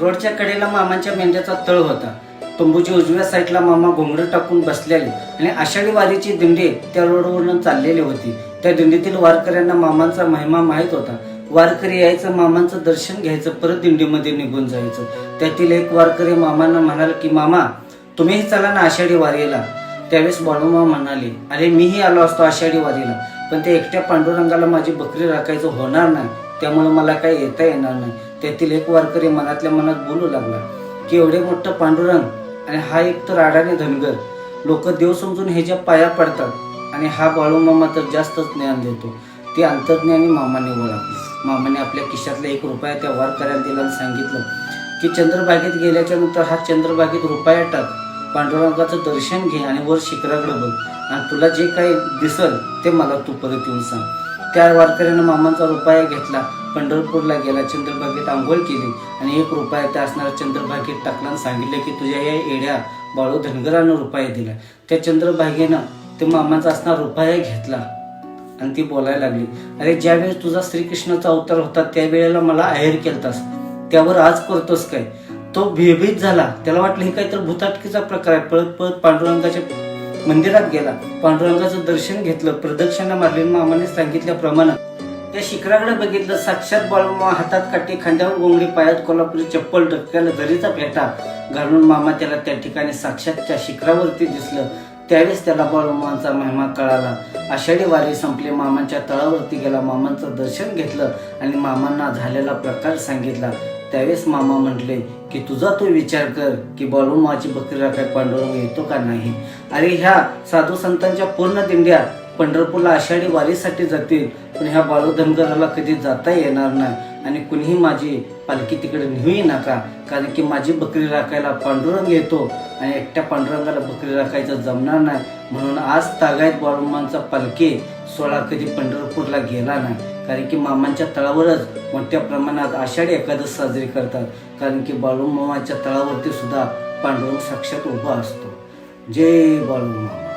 रोडच्या कडेला मामांच्या मेंढ्याचा तळ होता. तंबूच्या उजव्या साईडला मामा घोंगडं टाकून बसलेले आणि आषाढी वारीची दिंडी त्या रोडवरून चाललेली होती. त्या दिंडीतील वारकऱ्यांना मामांचा महिमा माहीत होता. वारकरी यायचं मामांचं दर्शन घ्यायचं परत दिंडीमध्ये निघून जायचं. त्यातील एक वारकरी मामांना म्हणाल की मामा तुम्हीही चला ना आषाढी वारीला. त्यावेळेस बाळूमा म्हणाले अरे मीही आलो असतो आषाढी वारीला पण ते एकट्या पांडुरंगाला माझी बकरी राखायचं होणार नाही. त्यामुळे मला काही येता येणार नाही. त्यातील एक वारकरी मनातल्या मनात बोलू लागला की एवढे मोठं पांडुरंग आणि हा एक तर आडाने धनगर. लोक देव समजून ह्याच्या पाया पडतात आणि हा बाळूमामा तर जास्तच ज्ञान देतो. ते अंतर्ज्ञानी मामाने ओळखले मामाने आपल्या खिशातला एक रुपया त्या वारकऱ्याला दिला आणि सांगितलं की चंद्रबागेत गेल्याच्यानंतर हा चंद्रबागेत रुपया टाक. पांडुरंगाचं दर्शन घे आणि वर शिखराकडे बघ. आणि तुला जे काही दिसल ते मला तू परत येऊन सांग. त्या वारकऱ्यानं मामांचा रुपया घेतला. पंढरपूरला गेला चंद्रभागेत आंघोळ केली आणि एक रुपया त्या असणाऱ्या चंद्रभागेत टाकला आणि सांगितलं की तुझ्या या येड्या बाळू धनगरानं रुपया दिला. त्या चंद्रभागेनं ते मामाचा असणारा रुपया घेतला आणि ती बोलायला लागली अरे ज्यावेळेस तुझा श्रीकृष्णाचा अवतार होता त्यावेळेला मला आहेर केलतास. त्यावर आज करतोस काय? तो भयभीत झाला. त्याला वाटलं हे काहीतरी भूताटकीचा प्रकार आहे. पळत पळत पांडुरंगाच्या मंदिरात गेला. पांडुरंगाचं दर्शन घेतलं. प्रदक्षिणा मारली. मामाने सांगितल्याप्रमाणे त्या शिखराकडे बघितलं. साक्षात बाळूमा हातात काठी खांद्यावर गोंगडी पायात कोल्हापुरी चप्पल डोक्याला दरीचा फेटा घालून मामा त्याला त्या ठिकाणी साक्षात त्या शिखरावरती दिसलं. त्यावेळेस त्याला बाळूमांचा महिमा कळाला. आषाढी वारी संपले. मामांच्या तळावरती गेला. मामांचं दर्शन घेतलं आणि मामांना झालेला प्रकार सांगितला. त्यावेळेस मामा म्हटले की तुझा तू विचार कर की बाळूमाची बकरी राखाय पांडुरंग येतो का नाही? अरे ह्या साधू संतांच्या पूर्ण दिंड्या पंढरपूरला आषाढी वारीसाठी जातील पण ह्या बाळू धनगराला कधी जाता येणार नाही आणि कुणीही माझी पालखी तिकडे नेऊही नका कारण की माझी बकरी राखायला पांडुरंग येतो आणि एकट्या पांडुरंगाला बकरी राखायचं जमणार नाही. म्हणून आज तागायत बाळूमांचा पालखी सोळा कधी पंढरपूरला गेला नाही. कारण की मामांच्या तळावरच मोठ्या प्रमाणात आषाढी एकादश साजरी करतात. कारण की बाळूमामाच्या तळावरती सुद्धा पांडुरंग साक्षात उभा असतो. जय बाळूमामा.